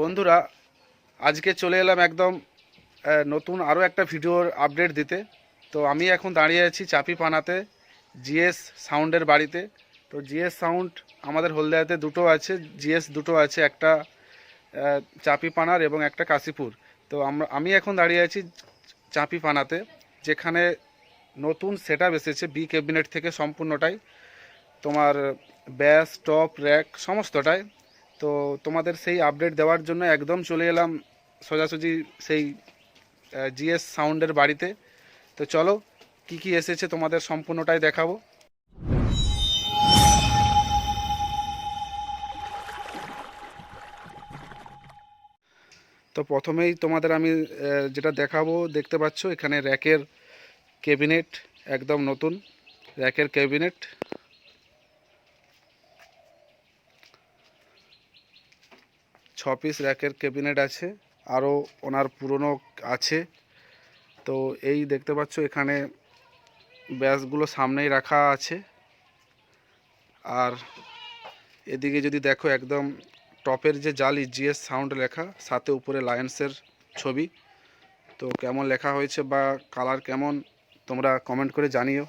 বন্ধুরা, আজকে চলে এলাম একদম নতুন আরও একটা ভিডিওর আপডেট দিতে। তো আমি এখন দাঁড়িয়ে আছি চাপি পানাতে জিএস সাউন্ডের বাড়িতে। তো জিএস সাউন্ড আমাদের হলদিয়াতে দুটো আছে, জিএস দুটো আছে, একটা চাপি পানার এবং একটা কাশীপুর। তো আমরা, আমি এখন দাঁড়িয়ে আছি চাপি পানাতে যেখানে নতুন সেট আপ এসেছে বি ক্যাবিনেট থেকে সম্পূর্ণটাই। তোমার ব্যাস, টপ র্যাক সমস্তটাই। তো তোমাদের সেই আপডেট দেওয়ার জন্য একদম চলে এলাম সোজাসুজি সেই জিএস সাউন্ডের বাড়িতে। তো চলো, কি কি এসেছে তোমাদের সম্পূর্ণটাই দেখাবো। তো প্রথমেই তোমাদের আমি যেটা দেখাবো, দেখতে পাচ্ছ, এখানে র্যাকের ক্যাবিনেট একদম নতুন। র্যাকের ক্যাবিনেট ছ পিস র্যাকের ক্যাবিনেট আছে, আরও ওনার পুরনো আছে। তো এই দেখতে পাচ্ছ এখানে ব্যাসগুলো সামনেই রাখা আছে। আর এদিকে যদি দেখো একদম টপের যে জালি জিএস সাউন্ড লেখা, সাথে উপরে লায়ন্সের ছবি। তো কেমন লেখা হয়েছে বা কালার কেমন, তোমরা কমেন্ট করে জানিও।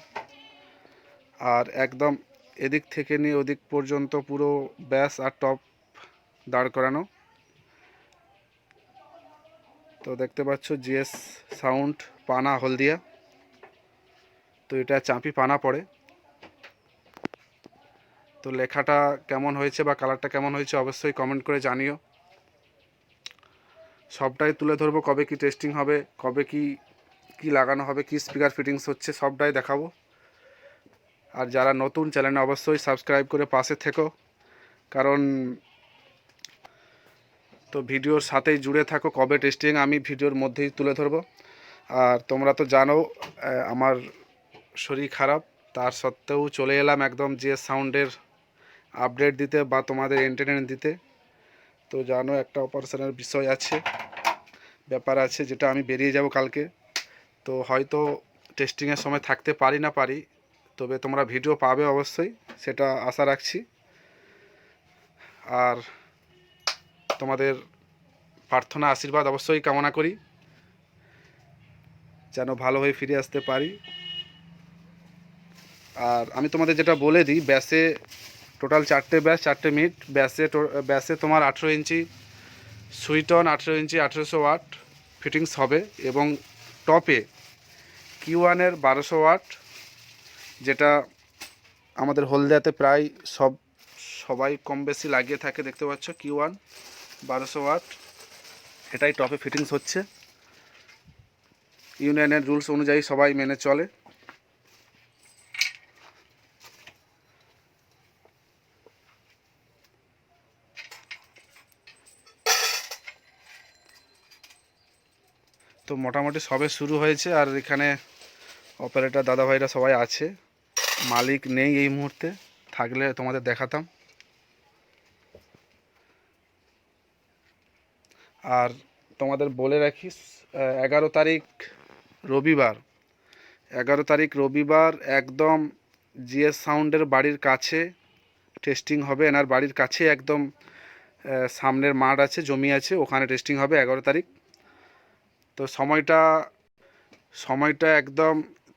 আর একদম এদিক থেকে নিয়ে ওদিক পর্যন্ত পুরো ব্যাস আর টপ দাঁড় করানো। তো দেখতে পাচ্ছ জিএস সাউন্ড পানা হলদিয়া। তো এটা চাঁপি পানা পড়ে। তো লেখাটা কেমন হয়েছে বা কালারটা কেমন হয়েছে অবশ্যই কমেন্ট করে জানিও। সবটাই তুলে ধরবো কবে কি টেস্টিং হবে, কবে কি কি লাগানো হবে, কি স্পিকার ফিটিংস হচ্ছে, সবটাই দেখাবো। আর যারা নতুন চ্যানেলে অবশ্যই সাবস্ক্রাইব করে পাশে থেকো। কারণ তো ভিডিওর সাথেই জুড়ে থাকো, কবে টেস্টিং আমি ভিডিওর মধ্যেই তুলে ধরবো। আর তোমরা তো জানো আমার শরীর খারাপ, তার সত্ত্বেও চলে এলাম একদম যে সাউন্ডের আপডেট দিতে বা তোমাদের এন্টারটেনমেন্ট দিতে। তো জানো, একটা অপারেশনের বিষয় আছে, ব্যাপার আছে যেটা আমি বেরিয়ে যাব কালকে। তো হয়তো টেস্টিংয়ের সময় থাকতে পারি না পারি, তবে তোমরা ভিডিও পাবে অবশ্যই, সেটা আশা রাখছি। আর তোমাদের প্রার্থনা, আশীর্বাদ অবশ্যই কামনা করি, যেন ভালো হয়ে ফিরে আসতে পারি। আর আমি তোমাদের যেটা বলে দিই, ব্যাসে টোটাল চারটে ব্যাস, চারটে মিট ব্যাসে ব্যাসে তোমার আঠেরো ইঞ্চি সুইটন আঠেরো ইঞ্চি, আঠেরোশো ওয়াট ফিটিংস হবে এবং টপে কিউ ওয়ানের বারোশো ওয়াট, যেটা আমাদের হলদিয়াতে প্রায় সব, সবাই কম বেশি লাগিয়ে থাকে, দেখতে পাচ্ছ কিউ ওয়ান। বারোশো ওয়াট। এটাই টপে ফিটিংস হচ্ছে। ইউনিয়নের রুলস অনুযায়ী সবাই মেনে চলে। তো মোটামুটি সবে শুরু হয়েছে, আর এখানে অপারেটর দাদাভাইরা সবাই আছে। মালিক নেই এই মুহূর্তে, থাকলে তোমাদের দেখাতাম। আর তোমাদের বলে রাখি এগারো তারিখ রবিবার, এগারো তারিখ রবিবার একদম জিএস সাউন্ডের বাড়ির কাছে টেস্টিং হবে, এনার বাড়ির কাছে একদম সামনের মাঠ আছে, জমি আছে, ওখানে টেস্টিং হবে এগারো তারিখ। তো সময়টা সময়টা একদম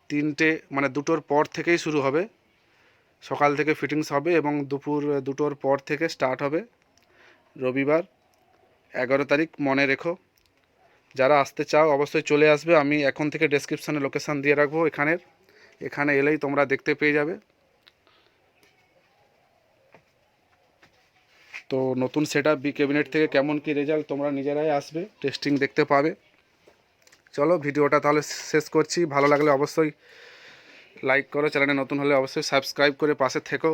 তিনটে মানে দুটোর পর থেকেই শুরু হবে। সকাল থেকে ফিটিংস হবে এবং দুপুর দুটোর পর থেকে স্টার্ট হবে রবিবার। এগারো তারিখ মনে রেখো। যারা আসতে চাও, অবশ্যই চলে আসবে। আমি এখন থেকে ডেসক্রিপশানে লোকেশান দিয়ে রাখব এখানের। এখানে এলেই তোমরা দেখতে পেয়ে যাবে। তো নতুন সেট বি ক্যাবিনেট থেকে কেমন কি রেজাল্ট তোমরা নিজেরাই আসবে টেস্টিং দেখতে পাবে। চলো, ভিডিওটা তাহলে শেষ করছি। ভালো লাগলে অবশ্যই লাইক করো। চ্যানেলে নতুন হলে অবশ্যই সাবস্ক্রাইব করে পাশে থেকো।